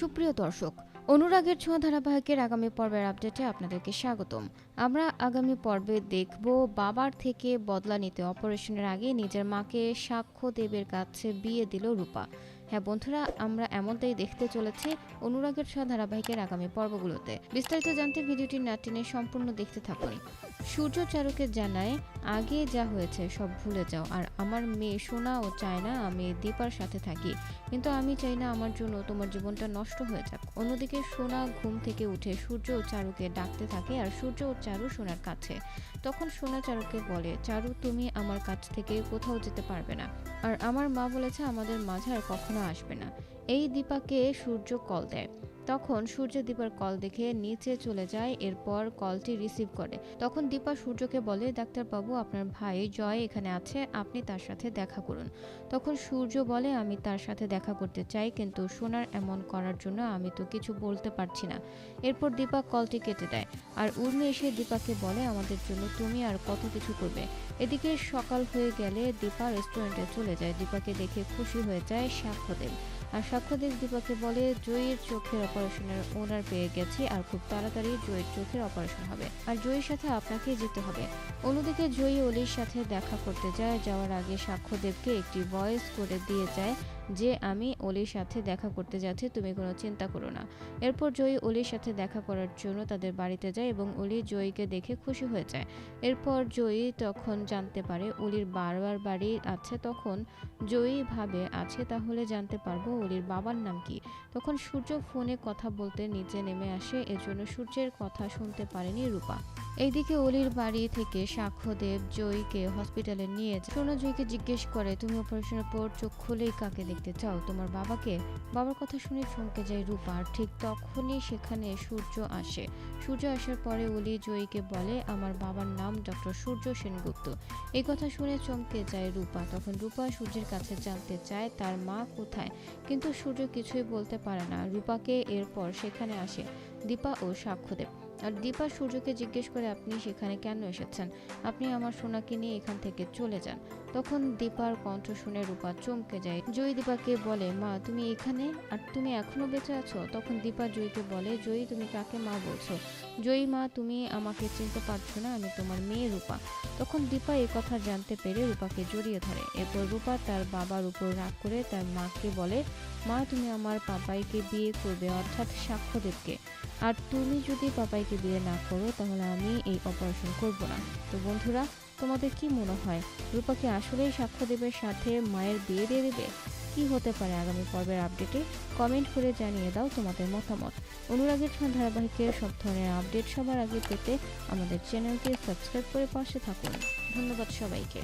সুপ্রিয় দর্শক, অনুরাগের ছোঁয়া ধারাবাহিকের আগামী পর্বের আপডেটে আপনাদেরকে স্বাগতম। আমরা আগামী পর্বে দেখব বাবার থেকে বদলা নিতে অপারেশনের আগে নিজের মাকে সাক্ষ্য দেবের কাছে বিয়ে দিল রূপা। হ্যাঁ বন্ধুরা, আমরা এমনটাই দেখতে চলেছি অনুরাগের ছোঁয়া ধারাবাহিকের আগামী পর্বগুলোতে। বিস্তারিত জানতে ভিডিওটি না টেনে সম্পূর্ণ দেখতে থাকুন। সূর্য চারুকে জানায়, আগে যা হয়েছে সব ভুলে যাও। আর আমার মেয়ে সোনা ও চায় না আমি দীপার সাথে থাকি। কিন্তু আমি চাই না আমার জন্য তোমার জীবনটা নষ্ট হয়ে যাক। অন্যদিকে সোনা ঘুম থেকে উঠে সূর্য ও চারুকে ডাকতে থাকে আর সূর্য ও চারু সোনার কাছে। তখন সোনা চারুকে বলে, চারু, তুমি আমার কাছ থেকে কোথাও যেতে পারবে না। আর আমার মা বলেছে আমাদের মাঝে আর কখনো আসবে না। এই দীপাকে সূর্য কল দেয়। তখন সূর্য দীপার কল দেখে নিচে চলে যায়, এরপর কলটি রিসিভ করে। তখন দীপা সূর্যকে বলে, ডাক্তারবাবু, আপনার ভাই জয় এখানে আছে, আপনি তার সাথে দেখা করুন। তখন সূর্য বলে, আমি তার সাথে দেখা করতে চাই, কিন্তু সোনার এমন করার জন্য আমি তো কিছু বলতে পারছি না। এরপর দীপা কলটি কেটে দেয়। আর উর্মি এসে দীপাকে বলে, আমাদের জন্য তুমি আর কত কিছু করবে? এদিকে সকাল হয়ে গেলে দীপা রেস্টুরেন্টে চলে যায়। দীপাকে দেখে খুশি হয়ে যায় সাক্ষ্য সাক্ষ্যদেব আর সাক্ষ্যদেশ দীপাকে বলে জয়ীর চোখের অপারেশনের ওনার পেয়ে গেছি আর খুব তাড়াতাড়ি জয়ের চোখের অপারেশন হবে। আর জয়ের সাথে আপনাকে যেতে হবে। অন্যদিকে জয়ী অলির সাথে দেখা করতে যায়, যাওয়ার আগে সাক্ষ্যদেবকে একটি ভয়েস করে দিয়ে যায় যে আমি অলির সাথে দেখা করতে যাচ্ছি, তুমি কোনো চিন্তা করো না। এরপর জয়ী অলির সাথে দেখা করার জন্য তাদের বাড়িতে যায় এবং অলি জয়ীকে দেখে খুশি হয়ে যায়। এরপর জয়ী তখন জানতে পারে অলির বারবার বাড়ি আছে, তখন জয়ী ভাবে, আছে, তাহলে জানতে পারব অলির বাবার নাম কি? তখন সূর্য ফোনে কথা বলতে নিচে নেমে আসে, এজন্য সূর্যের কথা শুনতে পারেনি রূপা। এইদিকে অলির বাড়ি থেকে সাক্ষ্যদেব জয়ীকে হসপিটালে নিয়ে যায়। সোনা জয়ীকে জিজ্ঞেস করে, তুমি অপারেশনের পর চোখ খুলেই কাকে দেখতে চাও, তোমার বাবাকে? বাবার কথা শুনে চমকে যায় রূপা। আর ঠিক তখনই সেখানে সূর্য আসে। সূর্য আসার পরে অলি জয়ীকে বলে, আমার বাবার নাম ডক্টর সূর্য সেনগুপ্ত। এই কথা শুনে চমকে যায় রূপা। তখন রূপা সূর্যের কাছে জানতে চায়, তার মা কোথায়? কিন্তু সূর্য কিছুই বলতে পারে না। রূপাকে এরপর সেখানে আসে। দীপা ও সাক্ষ্যদেব। আর দীপা সূর্যকে জিজ্ঞেস করে, আপনি সেখানে কেন এসেছেন? আপনি আমার সোনাকে নিয়ে এখান থেকে চলে যান। তখন দীপার কণ্ঠ শুনে রূপা চমকে যায়। জয়ী দীপাকে বলে, মা, তুমি এখানে? আর তুমি এখনও বেঁচে আছো? তখন দীপা জয়ীকে বলে, জয়ী, তুমি কাকে মা বলছো? জয়ী মা তুমি আমাকে চিনতে পারছ না, আমি তোমার মেয়ে রূপা। তখন দীপা এই কথা জানতে পেরে রূপাকে জড়িয়ে ধরে। এরপর রূপা তার বাবার উপর রাগ করে তার মাকে বলে, মা, তুমি আমার পাপাইকে বিয়ে করবে, অর্থাৎ সাক্ষ্যদেবকে। আর তুমি যদি পাপাইকে বিয়ে না করো, তাহলে আমি এই অপারেশন করব না। তো বন্ধুরা, তোমাদের কি মনে হয়? রূপাকে আসলেই সাক্ষ্যদেবের সাথে মায়ের বিয়ে দিয়ে দেবে? কি হতে পারে আগামী পর্বের আপডেটে? কমেন্ট করে জানিয়ে দাও তোমাদের মতামত। অনুরাগের ছোঁয়া ধারাবাহিকের সব ধরনের আপডেট সবার আগে পেতে আমাদের চ্যানেলকে সাবস্ক্রাইব করে পাশে থাকুন। ধন্যবাদ সবাইকে।